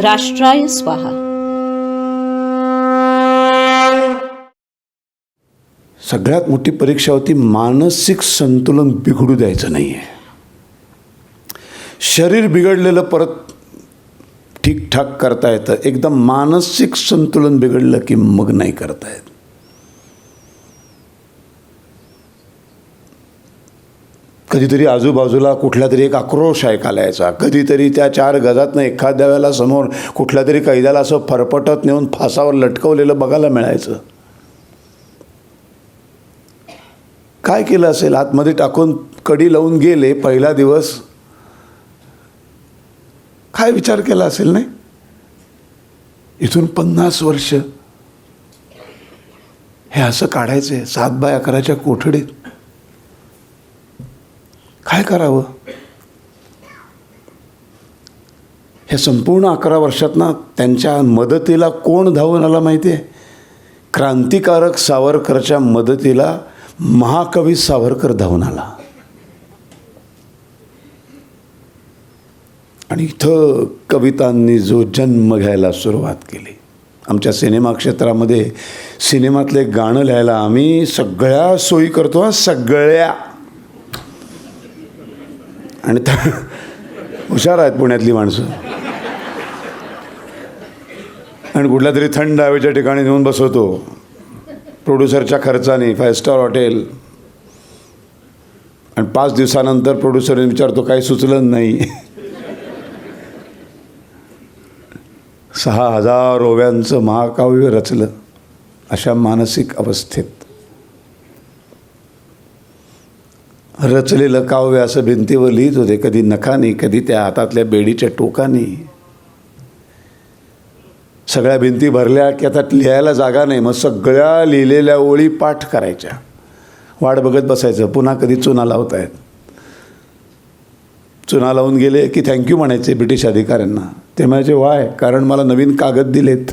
राष्ट्राय स्वाहा. सगळ्यात मोठी परीक्षा होती मानसिक संतुलन बिघडू द्यायचं नाही आहे शरीर बिघडलेलं परत ठीकठाक करता येतं. एकदम मानसिक संतुलन बिघडलं की मग नाही करता येत. कधीतरी आजूबाजूला कुठला तरी एक आक्रोश ऐकायला यायचा. कधीतरी त्या चार गजातनं एखाद्या वेळेला समोर कुठल्या तरी कैद्याला असं फरफटत नेऊन फासावर लटकवलेलं बघायला मिळायचं. काय केलं असेल? आतमध्ये टाकून कडी लावून गेले पहिला दिवस. काय विचार केला असेल नाही? इथून पन्नास वर्ष. हे असं काढायचं आहे सात बाय अकराच्या कोठडीत. काय करावं? ह्या संपूर्ण अकरा वर्षात ना त्यांच्या मदतीला कोण धावून आला माहिती आहे क्रांतिकारक सावरकरच्या मदतीला महाकवी सावरकर धावून आला. आणि इथं कवितांनी जो जन्म घ्यायला सुरुवात केली. आमच्या सिनेमा क्षेत्रामध्ये सिनेमातले गाणं लिहायला आम्ही सगळ्या सोयी करतो सगळ्या. आणि त्या हुशार आहेत पुण्यातली माणसं. आणि कुठल्या तरी थंड हवेच्या ठिकाणी नेऊन बसवतो. प्रोड्युसरच्या खर्चाने फाय स्टार हॉटेल आणि पाच दिवसानंतर प्रोड्युसरने विचारतो काही सुचलं नाही. सहा हजार ओव्यांचं महाकाव्य रचलं अशा मानसिक अवस्थेत. रचलेलं काव्य असं भिंतीवर लिहित होते. कधी नखाने कधी त्या हातातल्या बेडीच्या टोकाने. सगळ्या भिंती भरल्या की आता लिहायला जागा नाही. मग सगळ्या लिहिलेल्या ओळी पाठ करायच्या. वाट बघत बसायचं. पुन्हा कधी चुना लावतायत. चुना लावून गेले की थँक्यू म्हणायचे ब्रिटिश अधिकाऱ्यांना. ते म्हणायचे वाय कारण मला नवीन कागद दिलेत.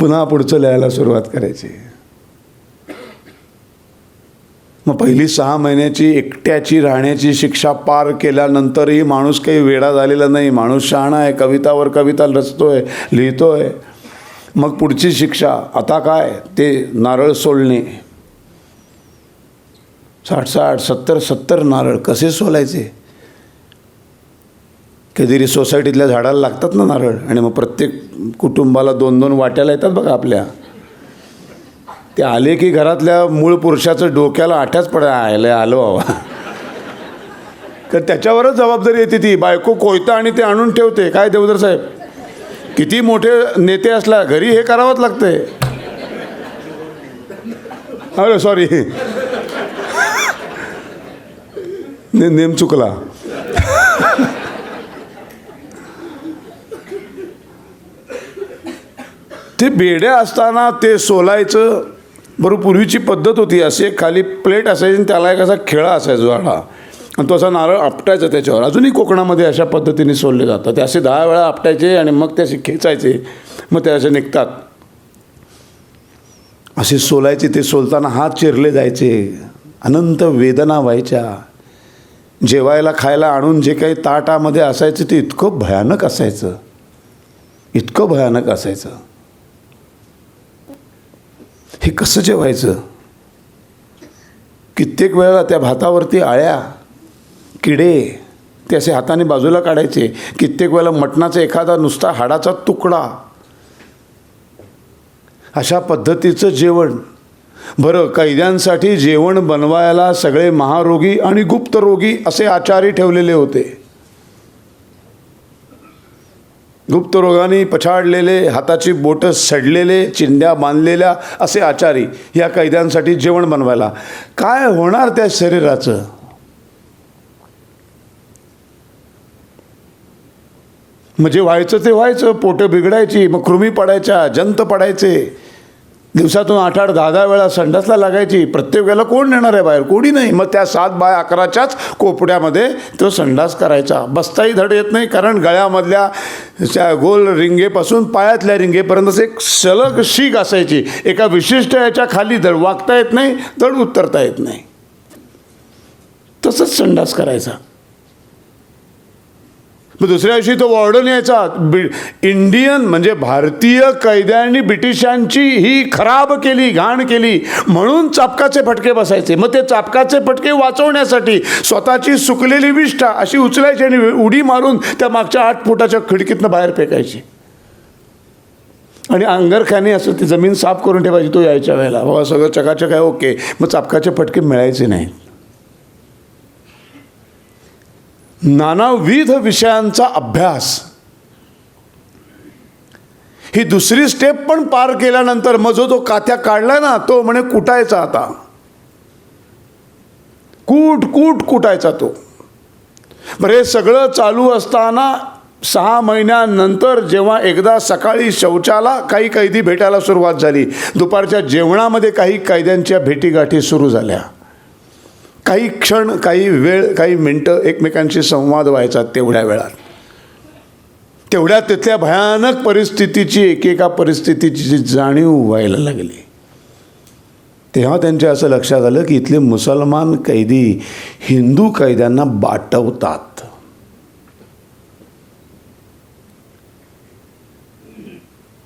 पुन्हा पुढचं लिहायला सुरुवात करायची. मग पहिली सहा महिन्याची एकट्याची राहण्याची शिक्षा पार केल्यानंतरही माणूस काही वेडा झालेला नाही. माणूस शहाणा आहे कवितावर कविता रचतोय लिहितोय. मग पुढची शिक्षा आता काय? ते नारळ सोलणे. साठ साठ सत्तर सत्तर नारळ कसे सोलायचे? कधीतरी सोसायटीतल्या झाडाला लागतात ना नारळ. आणि मग प्रत्येक कुटुंबाला दोन दोन वाट्याला येतात बघा आपल्या. ते आले की घरातल्या मूळ पुरुषाचं डोक्याला आठ्याच पड आलं आलो बाबा. तर त्याच्यावरच जबाबदारी येते ती. बायको कोयता आणि ते आणून ठेवते. काय देवधर साहेब? किती मोठे नेते असला घरी हे करावंच लागतंय. अरे सॉरी ने नेम चुकला. ते बेड्या असताना ते सोलायचं. बरोबर पूर्वीची पद्धत होती अशी एक खाली प्लेट असायची आणि त्याला एक असा खेळा असायचा झाडा. आणि तो असा नारळ आपटायचा त्याच्यावर. अजूनही कोकणामध्ये अशा पद्धतीने सोडले जातात. ते असे दहा वेळा आपटायचे आणि मग ते असे खेचायचे. मग ते असे निघतात. असे सोलायचे ते सोलताना हात चिरले जायचे. अनंत वेदना व्हायच्या. जेवायला खायला आणून जे काही ताटामध्ये असायचं ते इतकं भयानक असायचं. इतकं भयानक असायचं. हे कसं जेवायचं? कित्येक वेळा त्या भातावरती आळ्या किडे ते असे हाताने बाजूला काढायचे. कित्येक वेळेला मटणाचा एखादा नुसता हाडाचा तुकडा. अशा पद्धतीचं जेवण. बरं कैद्यांसाठी जेवण बनवायला सगळे महारोगी आणि गुप्तरोगी असे आचारी ठेवलेले होते. गुप्तरोगाने पछाडलेले हाताची बोटं सडलेले चिंध्या बांधलेल्या असे आचारी या कैद्यांसाठी जेवण बनवायला. काय होणार त्या शरीराचं? म्हणजे व्हायचं ते व्हायचं पोटं बिघडायची मग कृमी पडायच्या जंत पडायचे. दिवसातून आठ आठ दहा दहा वेळा संडासला लागायची. प्रत्येक वेळेला कोण नेणार आहे बाहेर? कोणी नाही. मग त्या सात बाय अकराच्याच कोपड्यामध्ये तो संडास करायचा. बसताही धड येत नाही कारण गळ्यामधल्या त्या गोल रिंगेपासून पायातल्या रिंगेपर्यंत एक सलग शीग असायची. एका विशिष्ट याच्या खाली धड वागता येत नाही धड उतरता येत नाही. तसंच संडास करायचा. मग दुसऱ्या दिवशी तो वॉर्डन यायचा. बि इंडियन म्हणजे भारतीय कैद्यांनी ब्रिटिशांची ही खराब केली घाण केली. म्हणून चापकाचे फटके बसायचे. मग ते चापकाचे फटके वाचवण्यासाठी स्वतःची सुकलेली विष्ठा अशी उचलायची आणि उडी मारून त्या मागच्या आठ फुटाच्या खिडकीतनं बाहेर फेकायची. आणि अंगरखाने असं ती जमीन साफ करून ठेवायची तो यायच्या वेळेला. बाबा सगळं चकाचक आहे ओके. मग चापकाचे फटके मिळायचे नाहीत. नानाविध विषयांचा अभ्यास. ही दुसरी स्टेप पण पार केल्यानंतर मग जो तो काथ्या काढला ना तो म्हणे कुटायचा आता. कूट कूट कुटायचा तो. बरं हे सगळं चालू असताना सहा महिन्यानंतर जेव्हा एकदा सकाळी शौचाला काही कैदी भेटायला सुरुवात झाली. दुपारच्या जेवणामध्ये काही कैद्यांच्या भेटीगाठी सुरू झाल्या. काही क्षण काही वेळ काही मिनटं एकमेकांशी संवाद व्हायचा तेवढ्या वेळात. तेवढ्या तिथल्या भयानक परिस्थितीची एकेका परिस्थितीची जी जाणीव व्हायला लागली. तेव्हा त्यांच्या असं लक्षात आलं की इथले मुसलमान कैदी हिंदू कैद्यांना बाटवतात.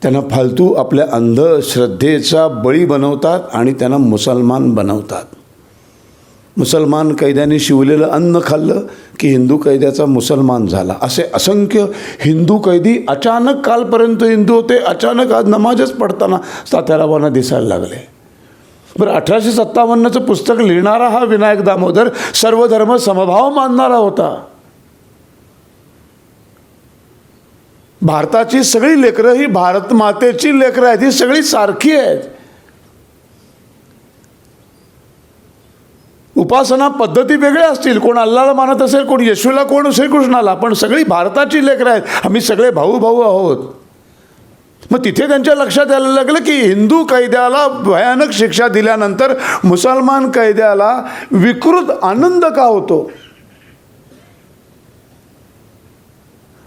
त्यांना फालतू आपल्या अंधश्रद्धेचा बळी बनवतात आणि त्यांना मुसलमान बनवतात. मुसलमान कैद्यांनी शिवलेलं अन्न खाल्लं की हिंदू कैद्याचा मुसलमान झाला. असे असंख्य हिंदू कैदी अचानक कालपर्यंत हिंदू होते अचानक आज नमाजच पडताना तात्यारावांना दिसायला लागले. बरं अठराशे सत्तावन्नचं पुस्तक लिहिणारा हा विनायक दामोदर सर्वधर्म समभाव मानणारा होता. भारताची सगळी लेकरं ही भारत मातेची लेकरं आहेत ही सगळी सारखी आहेत. उपासना पद्धती वेगळ्या असतील. कोण अल्लाला मानत असेल कोण येशूला कोण श्रीकृष्णाला पण सगळी भारताची लेकरं आहेत. आम्ही सगळे भाऊ भाऊ आहोत. मग तिथे त्यांच्या लक्षात यायला लागलं की हिंदू कैद्याला भयानक शिक्षा दिल्यानंतर मुसलमान कैद्याला विकृत आनंद का होतो?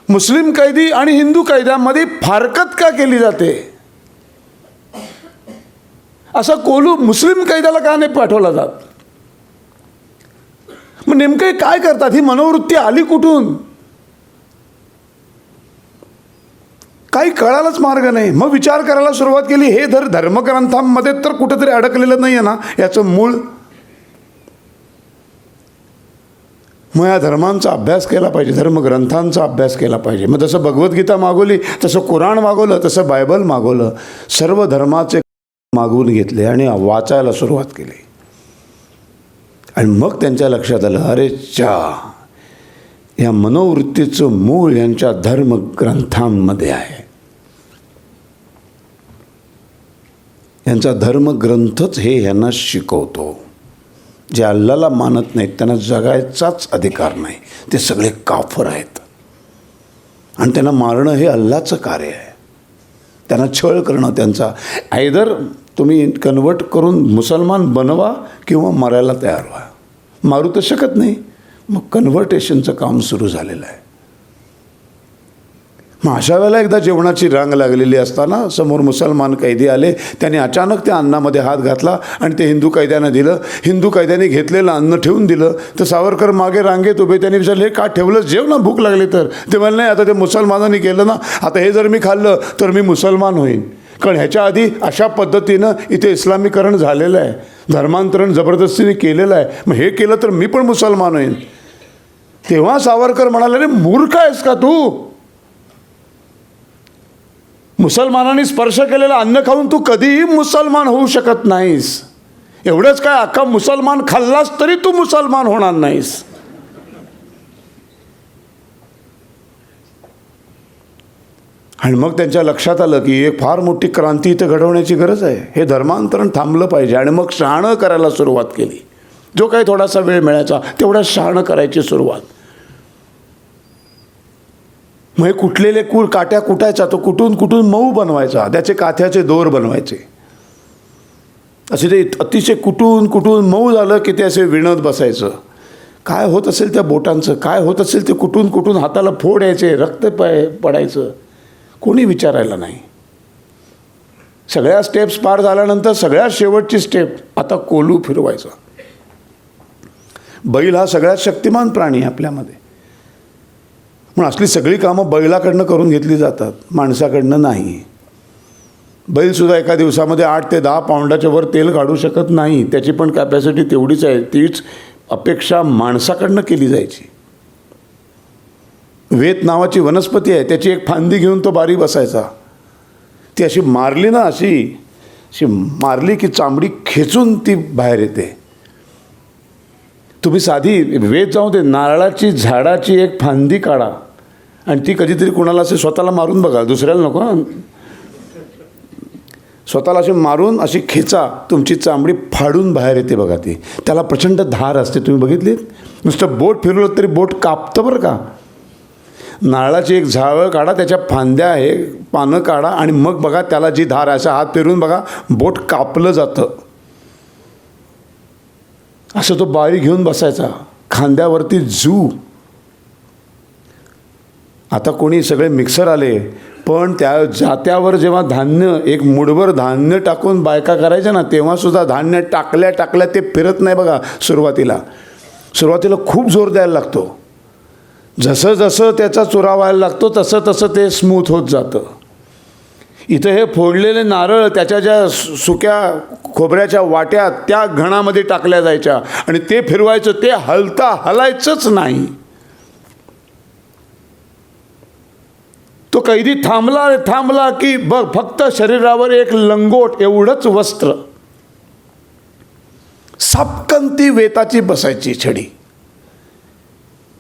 मुस्लिम कैदी आणि हिंदू कैद्यांमध्ये फारकत का केली जाते? असा कोलू मुस्लिम कैद्याला का नाही पाठवला जात? नेमकं काय करतात? ही मनोवृत्ती आली कुठून? काही कळायलाच मार्ग नाही. मग विचार करायला सुरुवात केली हे धर धर्मग्रंथांमध्ये तर कुठंतरी अडकलेलं नाही आहे ना याचं मूळ. मग या धर्मांचा अभ्यास केला पाहिजे धर्मग्रंथांचा अभ्यास केला पाहिजे. मग जसं भगवद्गीता मागवली तसं कुराण मागवलं तसं बायबल मागवलं. सर्व धर्माचे मागवून घेतले आणि वाचायला सुरुवात केली. आणि मग त्यांच्या लक्षात आलं अरे चा या मनोवृत्तीचं मूळ यांच्या धर्मग्रंथांमध्ये आहे. यांचा धर्मग्रंथच हे यांना शिकवतो. जे अल्लाला मानत नाहीत त्यांना जगायचाच अधिकार नाही. ते सगळे काफर आहेत. आणि त्यांना मारणं हे अल्लाचं कार्य आहे. त्यांना छळ करणं त्यांचा. आयदर तुम्ही कन्वर्ट करून मुसलमान बनवा किंवा मरायला तयार व्हा. मारू तर शकत नाही. मग कन्व्हर्टेशनचं काम सुरू झालेलं आहे. मग अशा वेळेला एकदा जेवणाची रांग लागलेली असताना समोर मुसलमान कैदी आले. त्यांनी अचानक त्या अन्नामध्ये हात घातला आणि ते हिंदू कैद्यांना दिलं. हिंदू कैद्याने घेतलेलं अन्न ठेवून दिलं. तर सावरकर मागे रांगेत उभे त्यांनी विचारले हे का ठेवलं जेव ना भूक लागली तर. ते म्हणलं नाही आता ते मुसलमानांनी केलं ना. आता हे जर मी खाल्लं तर मी मुसलमान होईन. कारण ह्याच्या आधी अशा पद्धतीनं इथे इस्लामीकरण झालेलं आहे. धर्मांतरण जबरदस्तीने केलेलं आहे. मग हे केलं तर मी पण मुसलमान होईन. तेव्हा सावरकर म्हणाले रे मूर्ख आहेस का तू? मुसलमानांनी स्पर्श केलेलं अन्न खाऊन तू कधीही मुसलमान होऊ शकत नाहीस. एवढंच काय अख्खा मुसलमान खाल्लास तरी तू मुसलमान होणार नाहीस. आणि मग त्यांच्या लक्षात आलं की एक फार मोठी क्रांती इथं घडवण्याची गरज आहे. हे धर्मांतरण थांबलं पाहिजे आणि मग शहाणं करायला सुरुवात केली. जो काही थोडासा वेळ मिळायचा तेवढा शहाणं करायची सुरुवात. मग हे कुठलेले कु काट्या कुटायचा तो कुठून कुठून मऊ बनवायचा त्याचे काथ्याचे दोर बनवायचे. असे ते अतिशय कुटून कुटून मऊ झालं की ते असे विणत बसायचं. काय होत असेल त्या बोटांचं? काय होत असेल ते कुठून कुठून हाताला फोड यायचे रक्त प पडायचं? कोणी विचारायला नाही. सगळ्या स्टेप्स पार झाल्यानंतर सगळ्यात शेवटची स्टेप आता कोलू फिरवायचा. बैल हा सगळ्यात शक्तिमान प्राणी आहे आपल्यामध्ये. पण असली सगळी कामं बैलाकडनं करून घेतली जातात माणसाकडनं नाही. बैलसुद्धा एका दिवसामध्ये आठ ते दहा पाऊंडाच्या वर तेल काढू शकत नाही. त्याची पण कॅपॅसिटी तेवढीच आहे तीच अपेक्षा माणसाकडनं केली जायची. वेत नावाची वनस्पती आहे त्याची एक फांदी घेऊन तो बारी बसायचा. ती अशी मारली ना अशी अशी मारली की चांबडी खेचून ती बाहेर येते. तुम्ही साधी वेत जाऊ दे नारळाची झाडाची एक फांदी काढा. आणि ती कधीतरी कुणाला असे स्वतःला मारून बघा दुसऱ्याला नको स्वतःला अशी मारून अशी खेचा तुमची चांबडी फाडून बाहेर येते बघा ती. त्याला प्रचंड धार असते तुम्ही बघितली नुसतं बोट फिरवलं तरी बोट कापतं बरं का? नारळाची एक झावळ काढा त्याच्या फांद्या आहे पानं काढा आणि मग बघा त्याला जी धार आहे, असा हात फिरवून बघा बोट कापलं जातं. असं तो बाळी घेऊन बसायचा. खांद्यावरती जू. आता कोणी सगळे मिक्सर आले पण त्या जात्यावर जेव्हा धान्य एक मुडभर धान्य टाकून बायका करायच्या ना तेव्हासुद्धा धान्य टाकल्या टाकल्या ते फिरत नाही बघा सुरुवातीला. सुरुवातीला खूप जोर द्यायला लागतो. जसं जसं त्याचा चुरा व्हायला लागतो तसं तसं ते स्मूथ होत जातं. इथं हे फोडलेले नारळ त्याच्या ज्या सु- सुक्या खोबऱ्याच्या वाट्या त्या घणामध्ये टाकल्या जायच्या आणि ते फिरवायचं ते हलता हलायचंच नाही. तो कैदी थांबला थांबला की बघ फक्त शरीरावर एक लंगोट एवढंच वस्त्र. सापकन ती वेताची बसायची छडी.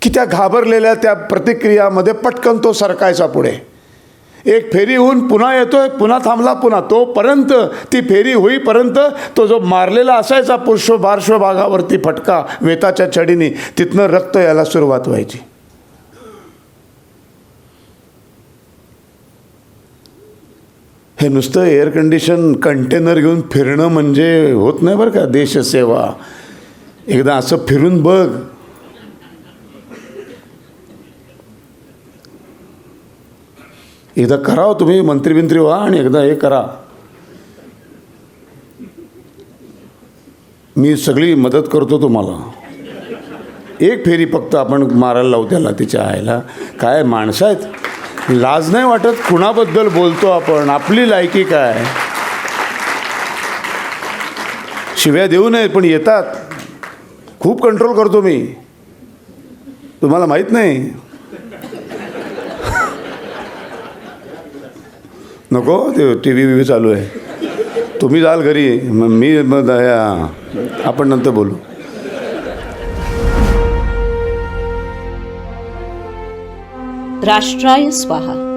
की त्या घाबरलेल्या त्या प्रतिक्रियामध्ये पटकन तो सरकायचा पुढे. एक फेरी होऊन पुन्हा येतोय पुन्हा थांबला पुन्हा तोपर्यंत ती फेरी होईपर्यंत तो जो मारलेला असायचा पुष्प पार्श्वभागावरती फटका वेताच्या छडीने तिथनं रक्त यायला सुरुवात व्हायची. हे नुसतं एअर कंडिशन कंटेनर घेऊन फिरणं म्हणजे होत नाही बरं का देशसेवा. एकदा असं फिरून बघ. एकदा करा हो तुम्ही मंत्री बिंत्री व्हा आणि एकदा हे करा. मी सगळी मदत करतो तुम्हाला. एक फेरी फक्त आपण मारायला लावू त्याला तिच्या आईला. काय माणसं आहेत? लाज नाही वाटत? कुणाबद्दल बोलतो आपण? आपली लायकी काय? शिव्या देऊ नये पण येतात. खूप कंट्रोल करतो मी. तुम्हाला माहीत नाही. नको ते टी व्ही व्ही चालू आहे. तुम्ही जाल घरी मग मी मग आपण नंतर बोलू. राष्ट्राय स्वाहा.